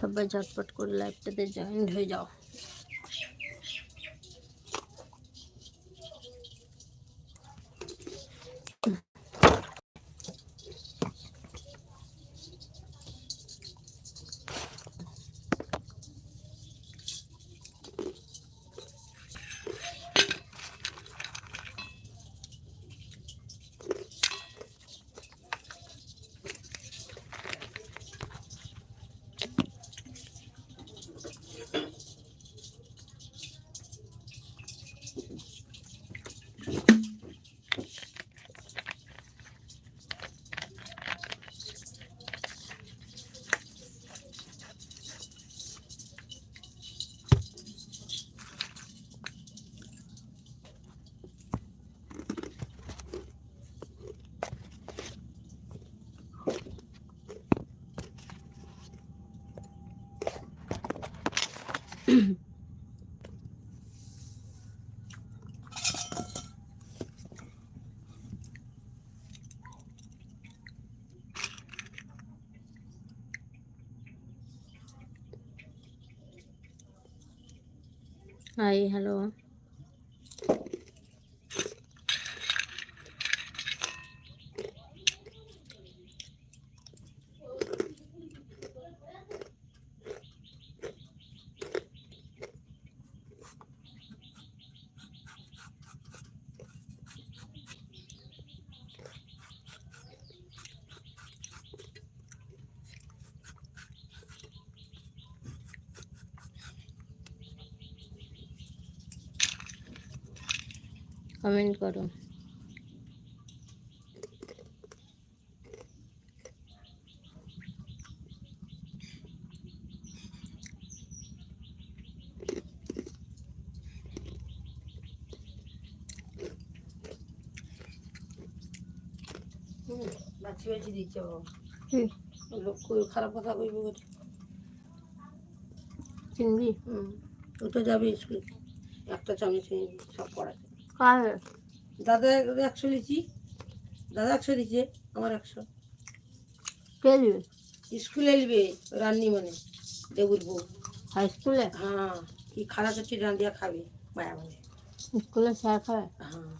সবাই ঝটপট করে লাইভটাতে জয়েন হয়ে যাও হাই হ্যালো কমেন্ট করো। বাছি বাছি দিচ্ছে লোক খারাপ কথা কইবে চিনবি? হুম তো যাবে স্কুলে। একটা চামচ সব পড়াতে দাদা একশো দাদা একশো দিচ্ছে আমার একশো। স্কুলে নিবে রান্নি মানে দেবুর বউ। হাই স্কুলে? হ্যাঁ কি খারাপ হচ্ছে রান্দিয়া খাবে মায়া বলে। স্কুলে স্যার খায়? হ্যাঁ।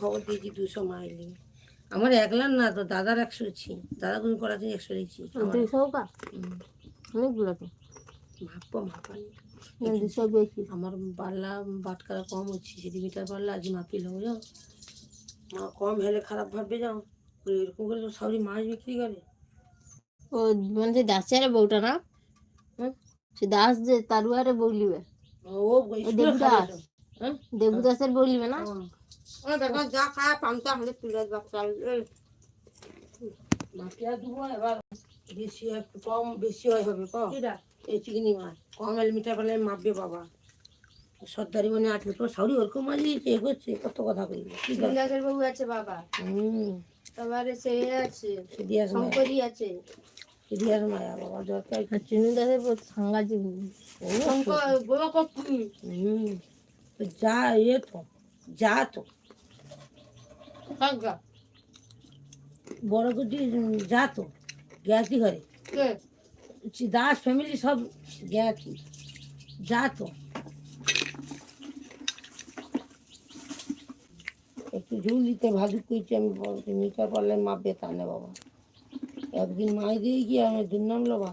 খবর দিয়েছি দুশো মাইল আমার একলার না তো দাদার একশো দিচ্ছি দাদা কোনো পড়াতে একশো দিচ্ছি হুম, অনেকগুলো তো। মাপানি দুশো বেশি। আমার পাল্লা বাটকারা কম হচ্ছে সেন্টিমিটার পাল্লা আজ মাপিল যাও মা কম হলে খারাপ ভাববে যাও এরকম করে তো সবই মাছ বিক্রি করে। ও মানে যে দাসের বউটা না? সে দাস যে তারুয়ারে বউ লিবে ও দেবদাস। খাবে তো। হ্যাঁ দেবু দাসের বউ লিবে না? ও দেখো যা খায় পান্তা হলে তুলে বাচ্চাল মাপিয়া দেবো এবার। বেশি কম বেশি হয় হবে কম এই চিংড়ি মাছ। কম মিঠা পাল্লা মাপবে বাবা। সর্দারি মানে আছে তো সাউরি ওরকম মাছ দিয়েছে এগোচ্ছে কত কথা কইবে কি দরকার? বাবু আছে বাবা। হুম। তারপরে সে আছে মায়া। শঙ্করী আছে। মায়া বাবা দরকার আর চিনু দাসের বউ তো শঙ্কর বড় কপি হুম যা এ তো যা তো। বড় কুটি যা তো জ্ঞাতি ঘরে। দাস ফ্যামিলি সব জ্ঞাতি যা তো একটু ঝুল দিতে ভাজুক করছি আমি বলছি মিটার পারলে মাপবে তা না বাবা। একদিন মাই দিয়ে গিয়ে আমি দুর্নাম লোবা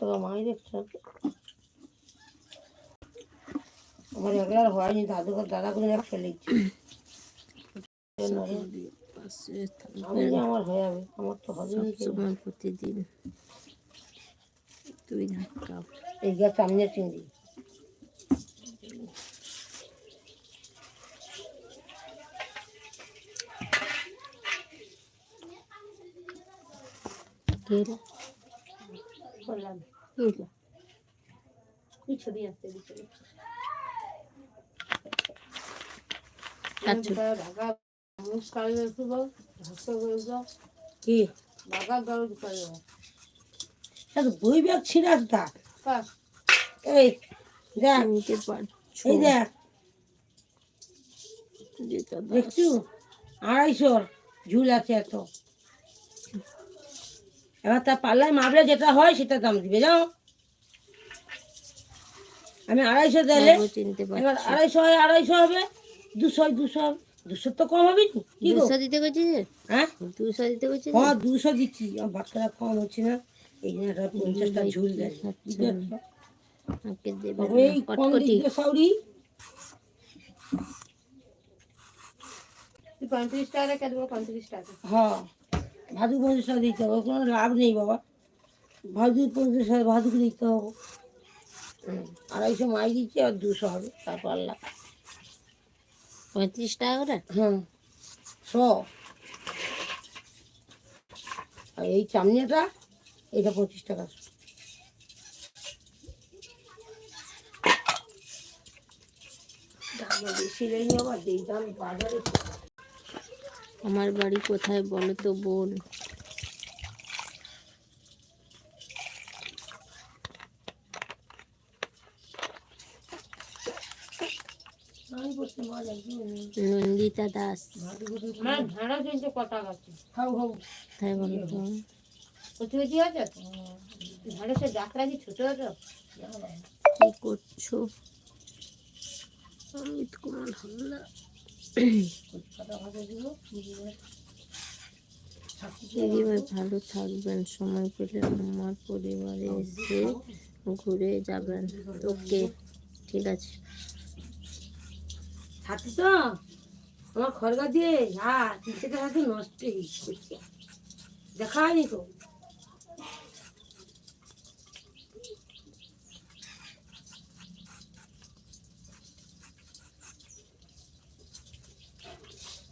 কতটা মাই দেখছ আমার একলার হয়নি দাদু দাদা লিখছি আমি যে আমার হয়ে যাবে আমার তো হবে না। প্রতিদিন তুই ধাক্কা এই গাছ সামনে চিংড়ি কে রে? ছবি আসতে কি বই ব্যাগ আসতা এই দেখ নিতে পারছ এই দেখ যেটা দাও। আড়াইশোর ঝুল আছে এত এবার তার পাল্লায় মাপলে যেটা হয় সেটা দাম দিবে যাও আমি আড়াইশো দিলে বাবু চিনতে এবার আড়াইশো হয় আড়াইশো হবে দুশো হয় দুশো হবে। দুশো তো কম হবে নি কি দুশো দিতে গেছি হ্যাঁ? দুশো দিতে যে? হ্যাঁ দুশো দিচ্ছি। আমার বাচ্চারা কম হচ্ছে না এই জন্য একটা পঞ্চাশটা ঝুল দেয় আমাকে দেবে বাবু, এই কটকটি। সাউরি। পঁয়ত্রিশ টাকা দেবো? পঁয়ত্রিশ টাকা। হ্যাঁ। ভাদু পঞ্চাশ টাকা দিতে হবে কোনো লাভ নেই বাবা। ভাদু পঞ্চাশ টাকা ভাদুকে দিতে হবে। আড়াইশো মাই দিচ্ছি আর দুশো হবে তার পাল্লা পঁয়ত্রিশ টাকা করে? হ্যাঁ শ। আর এই চামনিয়াটা এটা পঁচিশ টাকা। দাম বেশি নেই আবার যেই দাম বাজারে। আমার বাড়ি কোথায় বলো তো বোন। নন্দিতা দাস। কোথায় বলো তো। কি ছোট হতো কি করছ? অমিত কুমার হামলা দিদিভাই ভালো থাকবেন, সময় পেলে আমার পরিবারে এসে ঘুরে যাবেন। ওকে, ঠিক আছে। থাকি তো? আমার খড়গা দিয়ে হাতে নষ্ট দেখা হয়নি তো?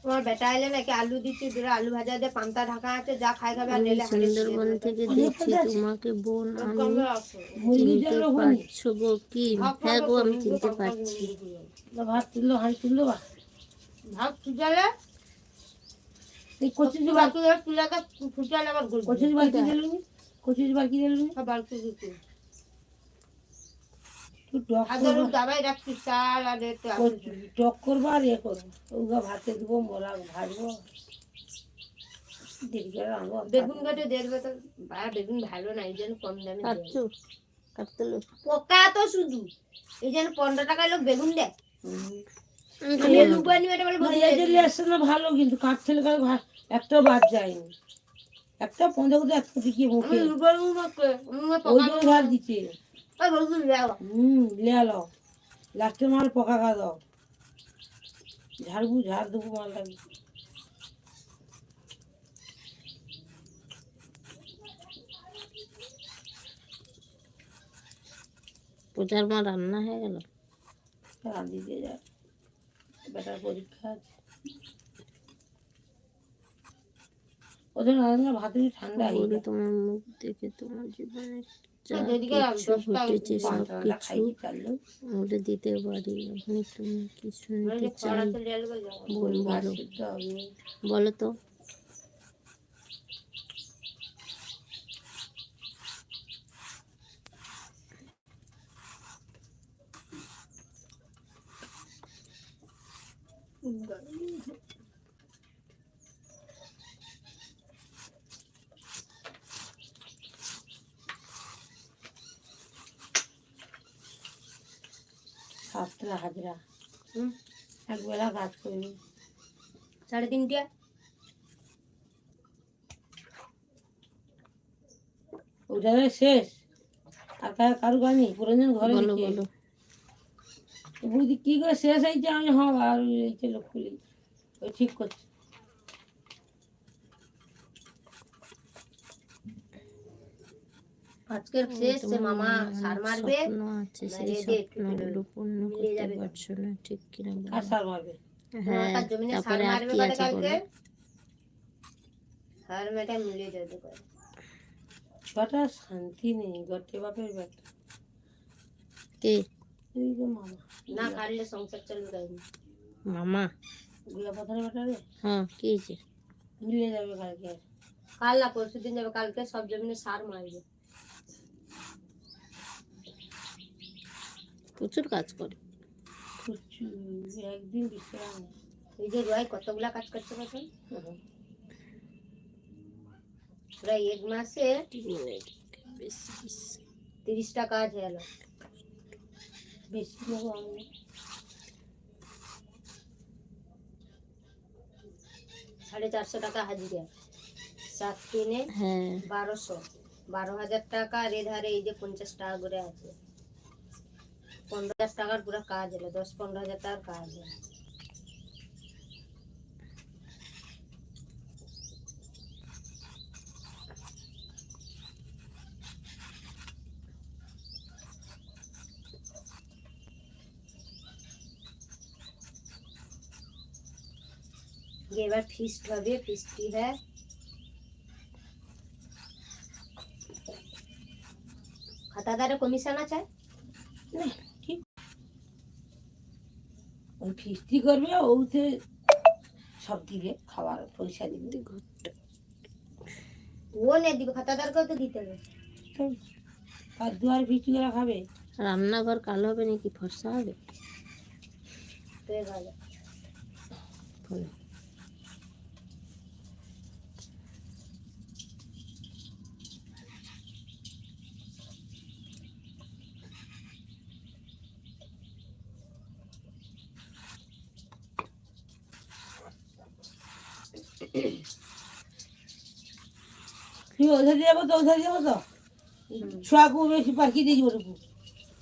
তোমার বেটা এলে নাকি আলু দিচ্ছি দুটো আলু ভাজা দিয়ে পান্তা ঢাকা আছে যা খাই খাবে আর আমি নেলে হাঁড়ি সুন্দরবন থেকে দেখছি তোমাকে বোন আমি মুরগি চিনতে ওখানে গো কি? হ্যাঁ গো আমি চিনতে পারছি তো ভাত তুললো হাঁড়ি তুললো বা ভাত এই কচুরি তুই বাকি বাকি তুলাকে ফুটালে আবার গুল কচুরি বাকি দিলুনি কচুরি বাকি দিলুনি বালতি দিতে তুই টক করবা। আর একটু ইয়ে করব ওগুলো ভাতে দেবো মোলা ভাজবো। বেগুন কাটে দেখবে তো বেগুন ভালো না এই জন্য কম দামে পোকা তো শুধু। এই জন্য পনেরো টাকায় লোক বেগুন দেয়। ভালো কিন্তু কাঠ ছেলে কারও একটাও বাদ যায়নি। একটা করতে একটা দিকে ওই জন্য ধার দিচ্ছে। হুম লেয়ালো লাস্টে মাল পকা খা দাও। ঝাড়বু ঝাড় দেবো মাল লাগবে পূজার মা রান্না হয়ে গেল? রাঁধি দিয়ে যায় বেটার পরীক্ষা আছে। ওদের ঠান্ডা হয়ে তোমার মুখ দেখে তোমার জীবনে যা কিছু ঘটেছে সব দিতে পারি তুমি কি শুনতে চাই। বলো বলো তো। সাতটা হাজরা হুম। একবেলা কাজ করিনি। সাড়ে তিনটে। ওটা শেষ। আর কার কারু গানি পুরোজন ঘরে বলো বলো। বুঝি কি করে শেষ হয়েছে আমি? হ্যাঁ আর লোক খুলি। ঠিক করছে। আজকের শেষ মামা সার মারবে। আছে সেই মারিয়ে দিয়ে একটু স্বপ্নগুলো পূর্ণ করতে পারছ না ঠিক কিনা আর সার মারবে। হ্যাঁ তার জমিনে সার তারপরে আর কি আছে বলো? সার মেটা মিলিয়ে যেতে পারে শান্তি নেই গটে বাপের ব্যাটা কে? এই যে মামা। না কাটলে সংসার চলবে তাই মামা? গুড়া পাথরের হ্যাঁ কি হয়েছে মিলে যাবে কালকে। কাল না পরশু দিন যাবে কালকে সব জমিনে সার মারবে। প্রচুর কাজ করে। একদিন বিশ্রাম এই যে রয় কতগুলা কাজ প্রায় এক মাসে তিরিশটা কাজ হয়ে গেল। বেশি সাড়ে চারশো টাকা হাজিরা। সাত তিনে হ্যাঁ। বারোশো। বারো হাজার টাকা আর এ ধারে এই যে পঞ্চাশ টাকা করে আছে। পনেরো হাজার টাকার পুরো কাজ হলো দশ পনেরো হাজার টাকার কাজ হলো ये এবার ফিস্ট হবে ফিস্টি হ্যাঁ খাতাদারে কমিশন আছে ঠিক ফিস্টি করবে ওতে সব দিবে খাবার পয়সা দিবে। ও নে দিবে খাতাদারকেও তো দিতে হবে। আর দুয়ার ফিস্টি করে খাবে? রান্নাঘর কালো হবে নাকি ফর্সা হবে? তো ভালো তুমি ওঝা দিয়ে যাব তো ওঝা দিয়ে যাব তো? ছুয়াকে বেশি পাখি দিয়ে যাব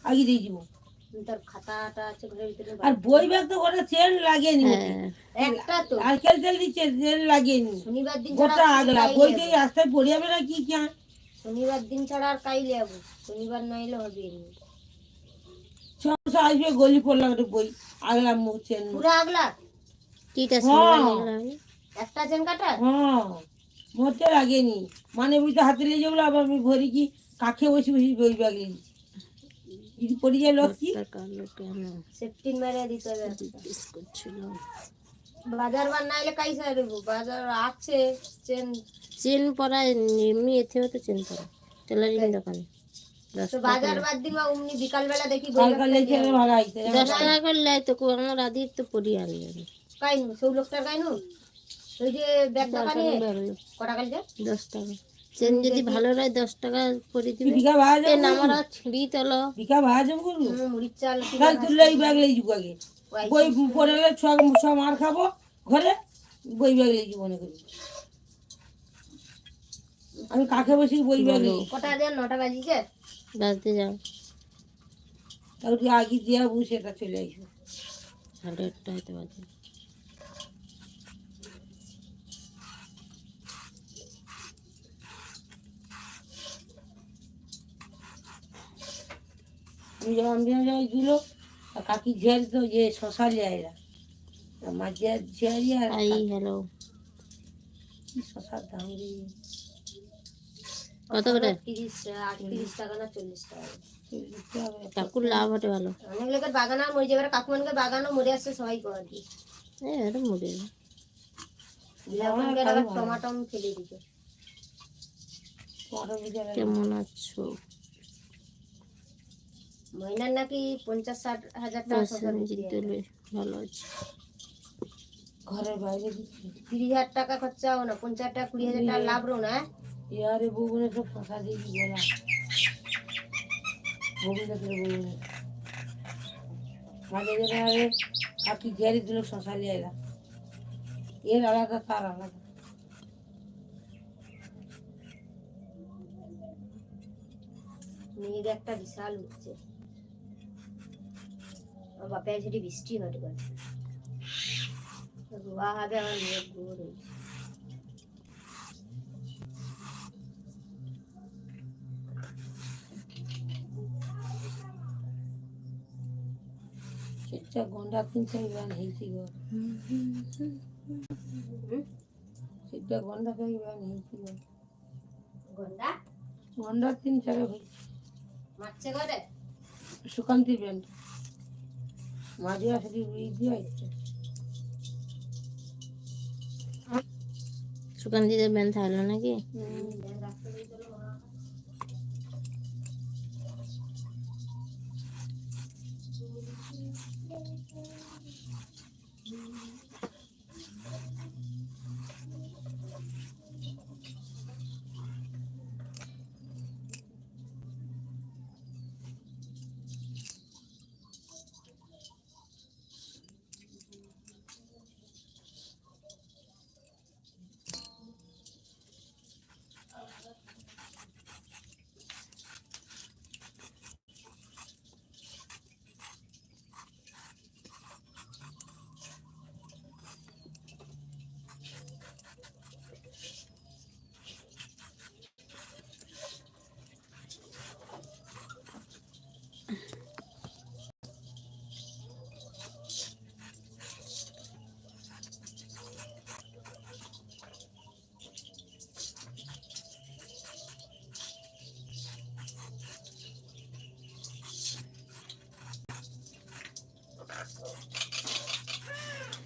আগে দিয়ে যাব। তোর খাতাটা আছে ঘরের ভিতরে আর বই ব্যাগ তো গোটা চেন ওতে। হ্যাঁ। একটা তো। আর কেল তেল দিচ্ছে চেন শনিবার দিন গোটা ছাড়া আর আগলা। বই দিয়ে রাস্তায় পড়ে যাবে না কি क्या শনিবার দিন ছাড়া আর কাইলে যাব শনিবার না এলে হবে। ছশো আসবে গলি পড়লাম একটা বই। আগলা মুখ চেন পুরো আগলা? কিটা হ্যাঁ। একটা চেন কাটা হ্যাঁ। মোটে লাগেনি। মানে বুঝতে হাতে লেগে যাব আবার আমি ভরি কি কাকে বসে বসে বই যদি পড়ে যায় লোক কি মেরে দিতে হবে। বাজার বার বাজার আছে চেন। চেন পরা এমনি এতে হতো চেন পরা। টেলারিং দোকানে। তো বাজার বাদ দিন বা অমনি বিকালবেলা দেখি দশ টাকা করে লাই তো আমার আদির তো পরি আনলেন কাইনু সৌ লোকটার কাইনু? ওই যে ব্যাগ দোকানে কটা কাল দশ টাকা। চেন যদি ভালো হয় দশ টাকা করে দিবে। বিকা ভাড়া চেন আমার ছিঁড়ি তোলো। করব মুড়ির চাল কাল তুললে এই ব্যাগ আগে বই ছ ছ মার খাব ঘরে বই ব্যাগ মনে করি। আমি কাকে বসি বই ব্যাগ লেগে কটা দেন? নটা বাজিছে? বাজতে যাও। তাহলে আগে দিয়ে যাব সেটা চলে আসব। সাড়ে আটটা হয়তো বাজে। আমি যখন দিল কাকি ঝেল তো যে শশা এরা আমার যে আর হ্যালো। শশার দাম কত করে? তিরিশ আটত্রিশ টাকা না চল্লিশ টাকা। কাকুর লাভ হতে ভালো। অনেক লোকের বাগান আর মরে যাবে কাকুমানকে বাগানও মরে আসছে সবাই করে দিয়ে। হ্যাঁ এটা মরে যাবে। টমাটম ফেলে দিতে। কেমন আছো? মহিনার নাকি পঞ্চাশ ষাট হাজার টাকা শশা বিক্রি জিত হয়। দিলে ভালো আছে ঘরের বাইরে দিচ্ছি তিরিশ হাজার টাকা খরচা হো না পঞ্চাশ টাকা কুড়ি হাজার টাকা লাভ রো না ইয়ারে বউগুলো সব শশা দিয়ে কি বলা বউগুলো করে বউগুলো মাঝে যেটা আরে কাকি ঝেড়ে দিল শশা লিয়ে এরা এর আলাদা তার আলাদা মেয়ের একটা বিশাল উঠছে আমার বাপের সেটি বৃষ্টি হতে পারে। রোয়া হবে আমার মেয়ের গুড়। সেটা গন্ডা চার গান হয়েছি গো সেটা গন্ডা চার গান হয়েছি গো গন্ডা? গন্ডা তিন চার হয়েছে মারছে করে সুকান্তি ব্যান্ড। ಮದುವೆ ಇದೆಯಾಯ್ತು ಸುಗಂಧಿದ ಬೆಂತ ಅಲ್ಲ ನನಗೆ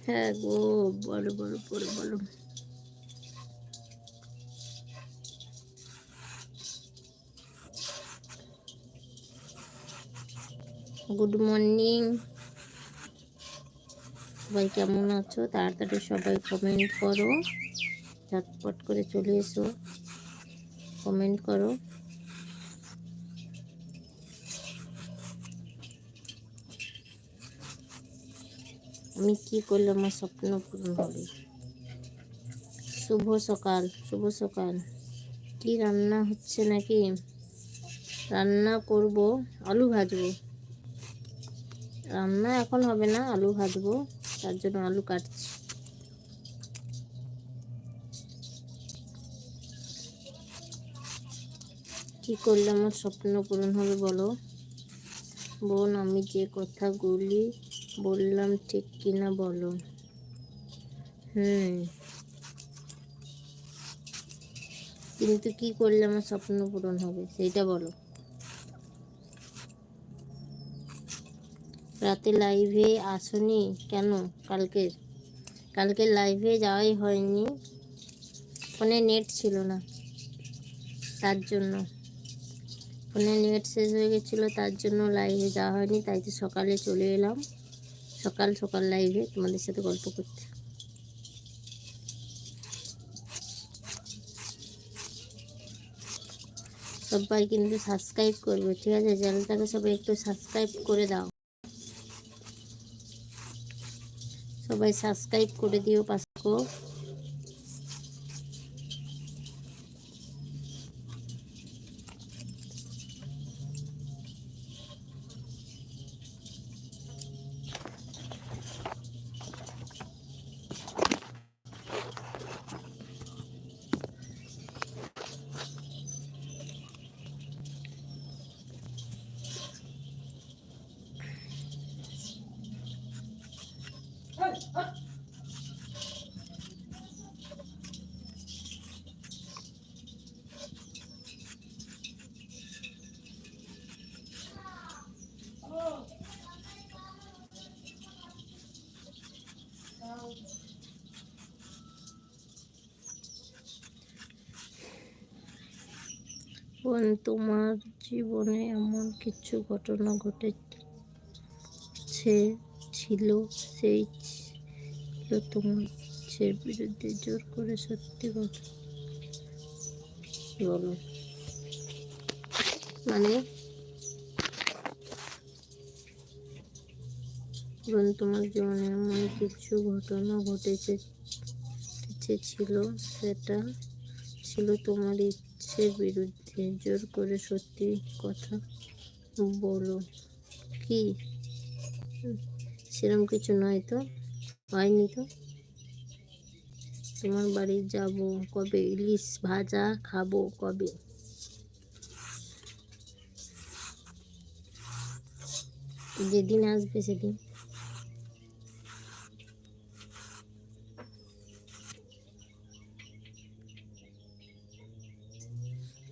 হ্যাঁ গো বলো বলো বলো বলো গুড মর্নিং সবাই কেমন আছো? তাড়াতাড়ি সবাই কমেন্ট করো। ঝটপট করে চলে এসো। কমেন্ট করো। আমি কি করলে আমার স্বপ্ন পূরণ হবে? শুভ সকাল শুভ সকাল। কি রান্না হচ্ছে নাকি? রান্না করব, আলু ভাজবো। রান্না এখন হবে না, আলু ভাজবো, তার জন্য আলু কাটছি। কি করলে আমার স্বপ্ন পূরণ হবে বলো? বোন, আমি যে কথাগুলি বললাম ঠিক কিনা বলো। হুম। কিন্তু কি করলে আমার স্বপ্ন পূরণ হবে সেইটা বলো। রাতে লাইভে আসনি কেন কালকের? কালকে লাইভে যাওয়াই হয়নি। ফোনে নেট ছিল না তার জন্য। ফোনে নেট শেষ হয়ে গেছিল তার জন্য লাইভে যাওয়া হয়নি, তাই তো সকালে চলে এলাম। সকাল সকাল লাইভে তোমাদের সাথে গল্প করতে। সবাই কিন্তু সাবস্ক্রাইব করবে, ঠিক আছে? চ্যানেলটাকে সবাই একটু সাবস্ক্রাইব করে দাও। সবাই সাবস্ক্রাইব করে দিও পাসকো বোন তোমার জীবনে এমন কিছু ঘটনা ঘটেছে, ছিল, সেই তোমার ইচ্ছের বিরুদ্ধে জোর করে সত্যি বলো। মানে বোন তোমার জীবনে এমন কিছু ঘটনা ঘটেছে, ছিল, সেটা ছিল তোমার ইচ্ছের বিরুদ্ধে জোর করে সত্যি কথা বলো। কি? সেরকম কিছু নয় তো? হয়নি তো? তোমার বাড়ি যাব কবে? ইলিশ ভাজা খাব কবে? যেদিন আসবে সেদিন।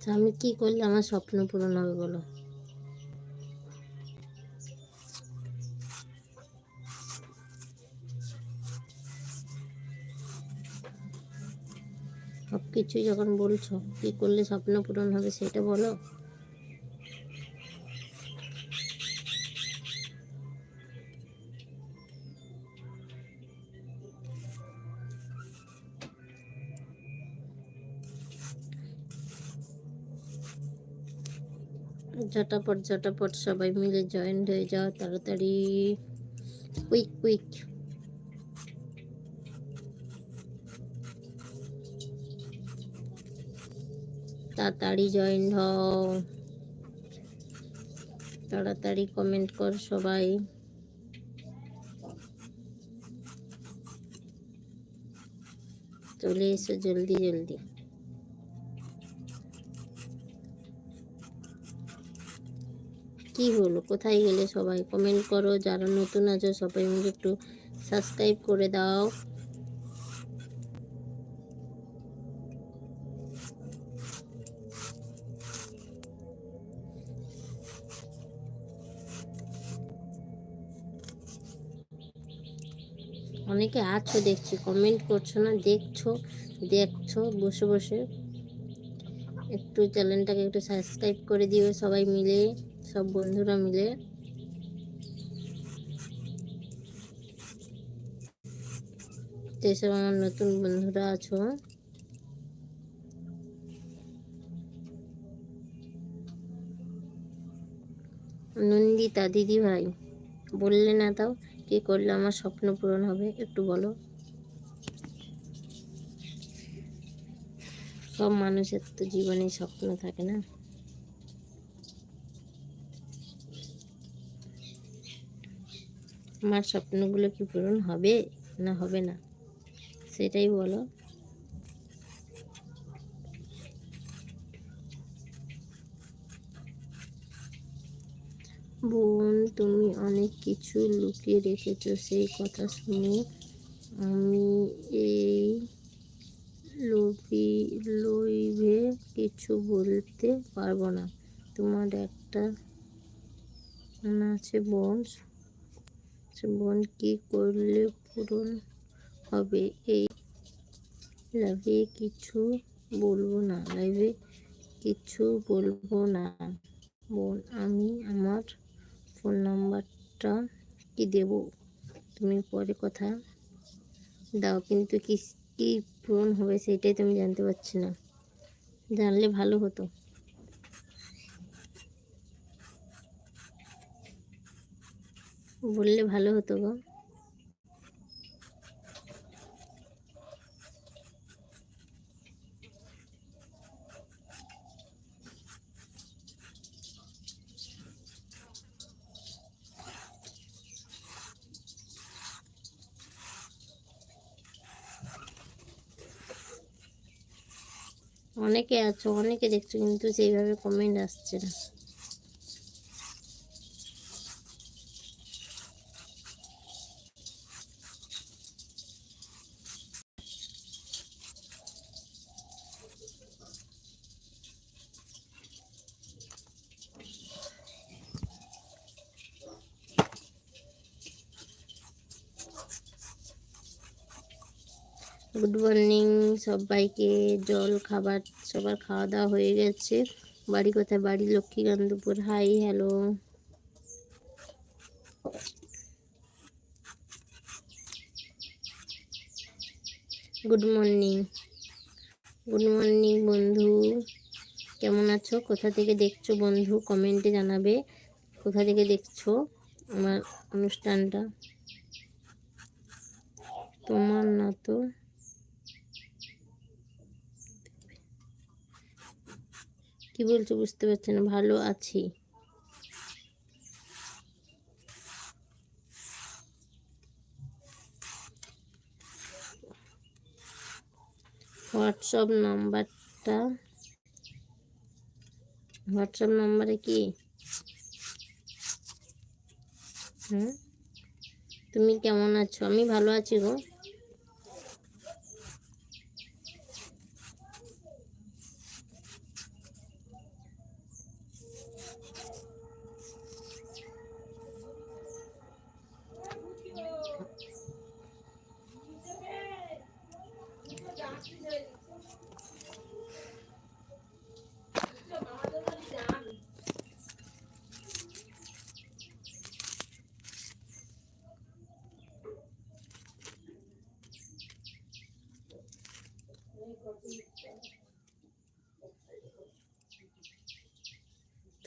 তা আমি কি করলে আমার স্বপ্ন পূরণ হবে বলো? সব কিছুই যখন বলছো, কি করলে স্বপ্ন পূরণ হবে সেটা বলো। ঝটাপট ঝটাপট সবাই মিলে জয়েন্ট হয়ে যাও তাড়াতাড়ি। কুইক কুইক তাড়াতাড়ি জয়েন হও। তাড়াতাড়ি কমেন্ট কর সবাই। চলে এসো জলদি জলদি। কি হলো? কোথায় গেলে সবাই? কমেন্ট করো। যারা নতুন আছো, সবাই মিলে একটু সাবস্ক্রাইব করে দাও। অনেকে আছো, দেখছি। কমেন্ট করছ না, দেখছ দেখছ, বসে বসে। একটু চ্যানেলটাকে একটু সাবস্ক্রাইব করে দিও সবাই মিলে। সব বন্ধুরা মিলে। যেসব আমার নতুন বন্ধুরা আছো। নন্দিতা দিদি ভাই, বললে না তাও কি করলে আমার স্বপ্ন পূরণ হবে, একটু বলো। সব মানুষের তো জীবনে স্বপ্ন থাকে না। আমার স্বপ্নগুলো কি পূরণ হবে না হবে না? সেটাই বলো। বোন, তুমি অনেক কিছু লুকিয়ে রেখেছো, সেই কথা শুনে আমি এই লোভি লইভে কিছু বলতে পারব না। তোমার একটা আছে, বোন। বোন কি করলে পূরণ হবে? এই লাইভে কিছু বলব না। লাইভে কিছু বলব না। বোন আমি, আমার ফোন নাম্বারটা কি দেব? তুমি পরে কথা দাও। কিন্তু কি কি পূরণ হবে সেটাই তুমি জানতে পারছি না। জানলে ভালো হতো। বললে ভালো হতো গো। অনেকে আছো অনেকে দেখছ কিন্তু সেইভাবে কমেন্ট আসছে না। গুড মর্নিং, সবাইকে জল, খাবার, সবার খাওয়া দাওয়া হয়ে গেছে। বাড়ি কোথায়? বাড়ি Lakshmikantapur. Hi hello good morning. Good morning, বন্ধু। কেমন আছো? কোথা থেকে দেখছ বন্ধু? কমেন্টে জানাবে। কোথা থেকে দেখছ আমার অনুষ্ঠানটা? তোমার না তো? কি বলছো বুঝতে পারছি না, ভালো আছি। হোয়াটসঅ্যাপ নাম্বারটা, হোয়াটসঅ্যাপ নাম্বারে কি? হুম? তুমি কেমন আছো? আমি ভালো আছি গো।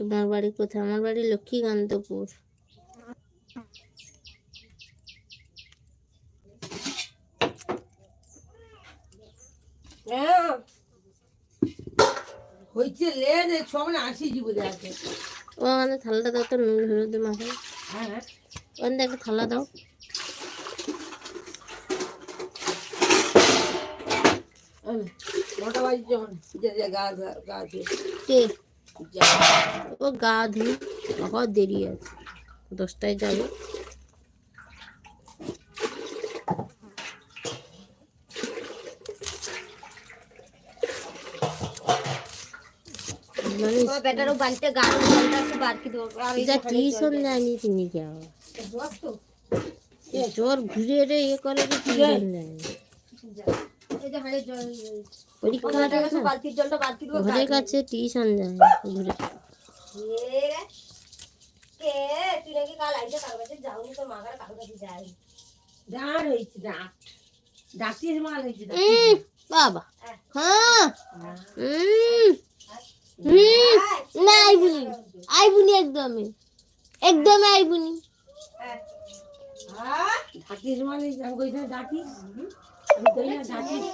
তোমার বাড়ি কোথায়? আমার বাড়ি লক্ষ্মীকান্তপুর। হ্যাঁ। হয়েছে লে রে ছ মানে আসি জীবনে আছে ও আমাদের থালাটা দাও তো নুন হলুদ মাখে হ্যাঁ হ্যাঁ। ওখান থেকে থালা দাও। নটা বাজে যখন। গা গা- কে? ও গা ধুই আবার দেরি আছে দশটায় যাবে মানে তোমার বেটারও বাড়িতে গান জলটা একটু বাড়কি দেবো আর এই যা যেখানে টিউশন নেয়নি তিনি কে আবার জ্বর তো জ্বর ঘুরে রে ইয়ে করে যে টিউশন নেয়নি ঘরের কাছে টিউশন যায়। ঘুরে। কে? তুই নাকি কাল আইসে কারও কাছে যাওনি? তোর মাগার কারও কাছে যাই ডাঁট হয়েছে ডাঁট। ডাকিস মাল হয়েছে বাবা। হ্যাঁ। উম, হুম, না আইবুনি। আইবুনি একদমই একদমই আইবুনি। মাল হয়েছে আমি কইছি না ডাকিস